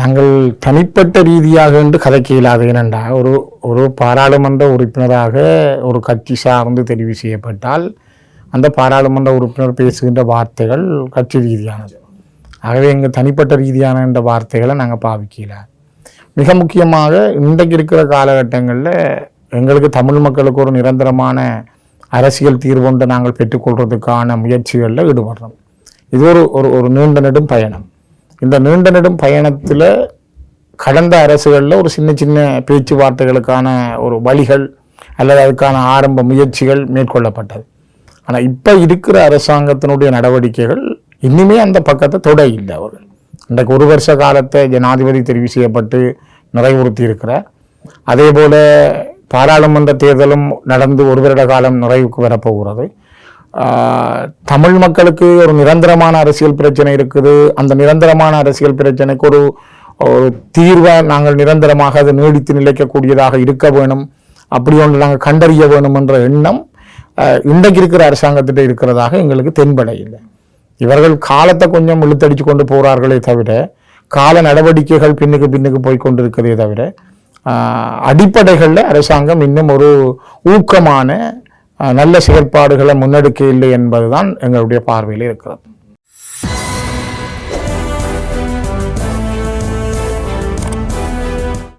நாங்கள் தனிப்பட்ட ரீதியாக என்று கதைக்க இயலாது ஏனென்றா ஒரு ஒரு பாராளுமன்ற உறுப்பினராக ஒரு கட்சி சார்ந்து தெரிவு செய்யப்பட்டால் அந்த பாராளுமன்ற உறுப்பினர் பேசுகின்ற வார்த்தைகள் கட்சி ரீதியானது. ஆகவே எங்கள் தனிப்பட்ட ரீதியான என்ற வார்த்தைகளை நாங்கள் பாவிக்கல. மிக முக்கியமாக இன்றைக்கு இருக்கிற காலகட்டங்களில் எங்களுக்கு தமிழ் மக்களுக்கு ஒரு நிரந்தரமான அரசியல் தீர்வொன்றை நாங்கள் பெற்றுக்கொள்வதற்கான முயற்சிகளில் ஈடுபடுறோம். இது ஒரு ஒரு ஒரு நீண்ட நெடும் பயணம். இந்த நீண்ட நெடும் பயணத்தில் கடந்த அரசுகளில் ஒரு சின்ன சின்ன பேச்சுவார்த்தைகளுக்கான ஒரு வழிகள் அல்லது அதுக்கான ஆரம்ப முயற்சிகள் மேற்கொள்ளப்பட்டது. ஆனால் இப்போ இருக்கிற அரசாங்கத்தினுடைய நடவடிக்கைகள் இன்னுமே அந்த பக்கத்தை தொட இல்லை அவர்கள். இன்றைக்கு ஒரு வருஷ காலத்தை ஜனாதிபதி தெரிவு செய்யப்பட்டு நிறைவுறுத்தி இருக்கிறார் அதே போல் பாராளுமன்ற தேர்தலும் நடந்து ஒரு வருட காலம் நிறைவுக்கு வரப்போகிறது. தமிழ் மக்களுக்கு ஒரு நிரந்தரமான அரசியல் பிரச்சனை இருக்குது. அந்த நிரந்தரமான அரசியல் பிரச்சனைக்கு ஒரு ஒரு தீர்வை நாங்கள் நிரந்தரமாக அது நீடித்து நிலைக்கக்கூடியதாக இருக்க வேணும். அப்படி ஒன்று நாங்கள் கண்டறிய வேணும் என்ற எண்ணம் இன்றைக்கு இருக்கிற அரசாங்கத்திட்ட இருக்கிறதாக எங்களுக்கு தென்பட இல்லை. இவர்கள் காலத்தை கொஞ்சம் இழுத்தடிச்சு கொண்டு போகிறார்களே தவிர கால நடவடிக்கைகள் பின்னுக்கு பின்னுக்கு போய் கொண்டிருக்கிறதே தவிர அடிப்படைகளில் அரசாங்கம் இன்னும் ஒரு ஊக்கமான நல்ல செயல்பாடுகளை முன்னெடுக்க இல்லை என்பதுதான் எங்களுடைய பார்வையில் இருக்கிறது.